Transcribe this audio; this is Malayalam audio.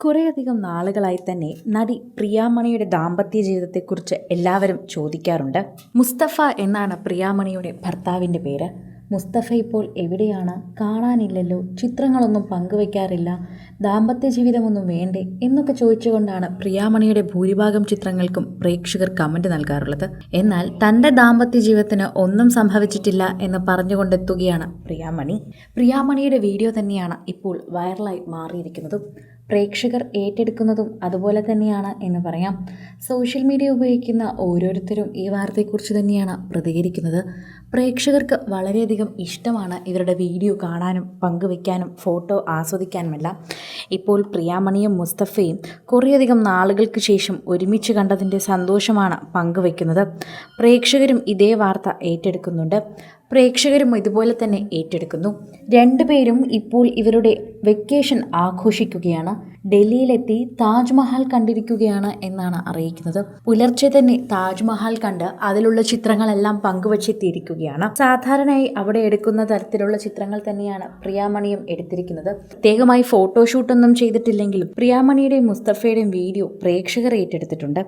കുറേയധികം നാളുകളായി തന്നെ നടി പ്രിയാമണിയുടെ ദാമ്പത്യ ജീവിതത്തെക്കുറിച്ച് എല്ലാവരും ചോദിക്കാറുണ്ട്. മുസ്തഫ എന്നാണ് പ്രിയാമണിയുടെ ഭർത്താവിന്റെ പേര്. മുസ്തഫ ഇപ്പോൾ എവിടെയാണ്? കാണാനില്ലല്ലോ. ചിത്രങ്ങളൊന്നും പങ്കുവയ്ക്കാറില്ല. ദാമ്പത്യ ജീവിതമൊന്നും വേണ്ടേ എന്നൊക്കെ ചോദിച്ചുകൊണ്ടാണ് പ്രിയാമണിയുടെ ഭൂരിഭാഗം ചിത്രങ്ങൾക്കും പ്രേക്ഷകർ കമന്റ് നൽകാറുള്ളത്. എന്നാൽ തന്റെ ദാമ്പത്യ ജീവിതത്തിന് ഒന്നും സംഭവിച്ചിട്ടില്ല എന്ന് പറഞ്ഞുകൊണ്ടെത്തുകയാണ് പ്രിയാമണി. പ്രിയാമണിയുടെ വീഡിയോ തന്നെയാണ് ഇപ്പോൾ വൈറലായി മാറിയിരിക്കുന്നതും. പ്രേക്ഷകർ ഏറ്റെടുക്കുന്നതും അതുപോലെ തന്നെയാണ് എന്ന് പറയാം. സോഷ്യൽ മീഡിയ ഉപയോഗിക്കുന്ന ഓരോരുത്തരും ഈ വാർത്തയെക്കുറിച്ച് തന്നെയാണ് പ്രതികരിക്കുന്നത്. പ്രേക്ഷകർക്ക് വളരെയധികം ഇഷ്ടമാണ് ഇവരുടെ വീഡിയോ കാണാനും പങ്കുവെക്കാനും ഫോട്ടോ ആസ്വദിക്കാനുമെല്ലാം. ഇപ്പോൾ പ്രിയാമണിയും മുസ്തഫയും കുറേയധികം നാളുകൾക്ക് ശേഷം ഒരുമിച്ച് കണ്ടതിന്റെ സന്തോഷമാണ് പങ്കുവെക്കുന്നത് പ്രേക്ഷകരും ഇതേ വാർത്ത ഏറ്റെടുക്കുന്നുണ്ട്. പ്രേക്ഷകരും ഇതുപോലെ തന്നെ ഏറ്റെടുക്കുന്നു. രണ്ടുപേരും ഇപ്പോൾ ഇവരുടെ വെക്കേഷൻ ആഘോഷിക്കുകയാണ്. ഡൽഹിയിലെത്തി താജ്മഹൽ കണ്ടിരിക്കുകയാണ് എന്നാണ് അറിയിക്കുന്നത്. പുലർച്ചെ തന്നെ താജ്മഹൽ കണ്ട് അതിലുള്ള ചിത്രങ്ങളെല്ലാം പങ്കുവച്ചെത്തിയിരിക്കുകയാണ്. സാധാരണയായി അവിടെ എടുക്കുന്ന തരത്തിലുള്ള ചിത്രങ്ങൾ തന്നെയാണ് പ്രിയാമണിയും എടുത്തിരിക്കുന്നത്. പ്രത്യേകമായി ഫോട്ടോഷൂട്ടൊന്നും ചെയ്തിട്ടില്ലെങ്കിലും പ്രിയാമണിയുടെയും മുസ്തഫയുടെയും വീഡിയോ പ്രേക്ഷകർ ഏറ്റെടുത്തിട്ടുണ്ട്.